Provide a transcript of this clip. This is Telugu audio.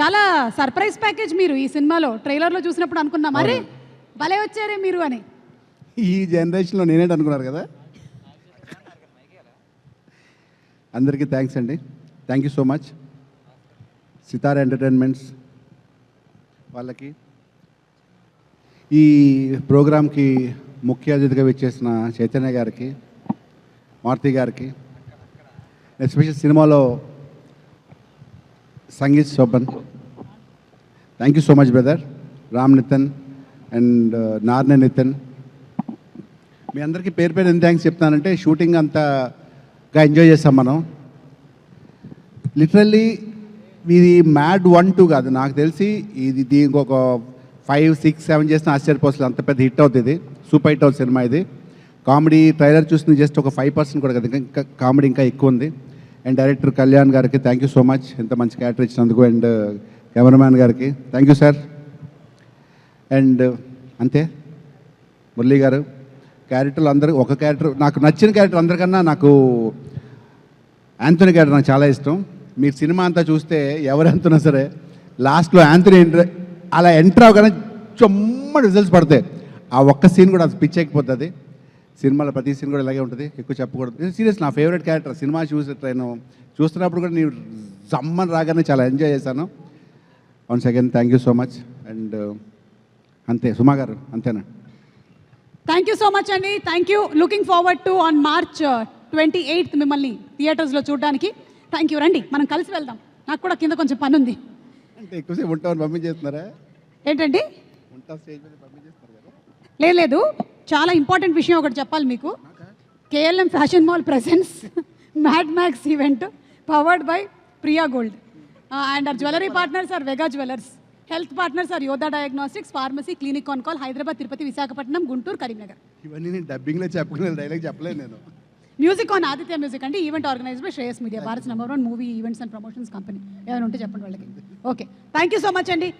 చాలా సర్ప్రైజ్ ప్యాకేజ్ మీరు ఈ సినిమాలో ట్రైలర్లో చూసినప్పుడు అనుకున్నాం. అరే భలే వచ్చారే మీరు అని. ఈ జనరేషన్లో నేనేంటి అనుకున్నారు కదా? అందరికీ థ్యాంక్స్ అండి. Thank you so much Sithara entertainments వాళ్ళకి. ఈ ప్రోగ్రామ్కి ముఖ్య అతిథిగా వచ్చేసిన చైతన్య గారికి మారుతి గారికి ఎస్పెషల్ సినిమాలో Sangeeth Shobhan thank you so much brother Ram Nithin and Narne Nithin మీ అందరికీ పేరు పేరు ఎంత థ్యాంక్స్ చెప్తానంటే షూటింగ్ అంతగా ఎంజాయ్ చేస్తాం మనం. లిటరల్లీ ఇది మ్యాడ్ వన్ టూ కాదు. నాకు తెలిసి ఇది దీనికి ఒక ఫైవ్ సిక్స్ సెవెన్ చేసిన ఆశ్చర్యపోసలు అంత పెద్ద హిట్ అవుతుంది సూపర్ హిట్ అవుతుంది సినిమా ఇది. కామెడీ ట్రైలర్ చూసిన జస్ట్ ఒక ఫైవ్ పర్సెంట్ కూడా కదా. ఇంకా కామెడీ ఇంకా ఎక్కువ ఉంది. అండ్ డైరెక్టర్ కళ్యాణ్ గారికి థ్యాంక్ యూ సో మచ్ ఇంత మంచి క్యారెక్టర్ ఇచ్చినందుకు అండ్ uh, కెమెరామ్యాన్ గారికి. థ్యాంక్ యూ సార్ అండ్ అంతే. మురళీ గారు క్యారెక్టర్లు అందరూ ఒక క్యారెక్టర్ నాకు నచ్చిన క్యారెక్టర్ అందరికన్నా నాకు యాంథోనీ క్యారెక్టర్ నాకు చాలా ఇష్టం. మీరు సినిమా అంతా చూస్తే ఎవరు ఎంతున్నా సరే లాస్ట్లో యాంథోనీ ఎంటర్ అలా ఎంటర్ అవగానే చొమ్మ రిజల్ట్స్ పడతాయి. ఆ ఒక్క సీన్ కూడా అది పిచ్ సినిమాలో ప్రతి సీన్ కూడా ఇలాగే ఉంటుంది ఎక్కువ చెప్పకూడదు. సీరియస్ నా ఫేవరెట్ క్యారెక్టర్. సినిమా చూసి నేను చూస్తున్నప్పుడు కూడా నేను జమ్మని రాగానే చాలా ఎంజాయ్ చేశాను. Once again thank you so much and అంతే సుమా గారు అంతేనా? థ్యాంక్ యూ సో మచ్ అండి thank you looking forward to on March twenty eighth మిమ్మల్ని థియేటర్స్లో చూడడానికి. థ్యాంక్ యూ రండి మనం కలిసి వెళ్దాం. నాకు కూడా కింద కొంచెం పని ఉంది అంటే ఎక్కువసేపు ఉంటామని పంపించేస్తున్నారా? ఏంటండి? ఉంటా స్టేజ్ మీద పంపించేస్తారు కదా. లేదు లేదు. చాలా ఇంపార్టెంట్ విషయం ఒకటి చెప్పాలి మీకు. KLM fashion mall presence mad max event powered by Priya gold and are jewellery partners are Vega jewellers health partners are Yodha diagnostics pharmacy clinic on call Hyderabad Tirupati Visakhapatnam Guntur Karimnagar ఇవన్నీ నేను డబ్బింగ్లో చెప్పుకునే డైలాగ్ చెప్పలేదు నేను. మ్యూజిక్ ఆన్ ఆదిత్య మ్యూజిక్ అంటే event organise by Shreyas media Bharat number one movie events and promotions company ఏమైనా ఉంటే చెప్పండి వాళ్ళకి. Okay thank you so much అండి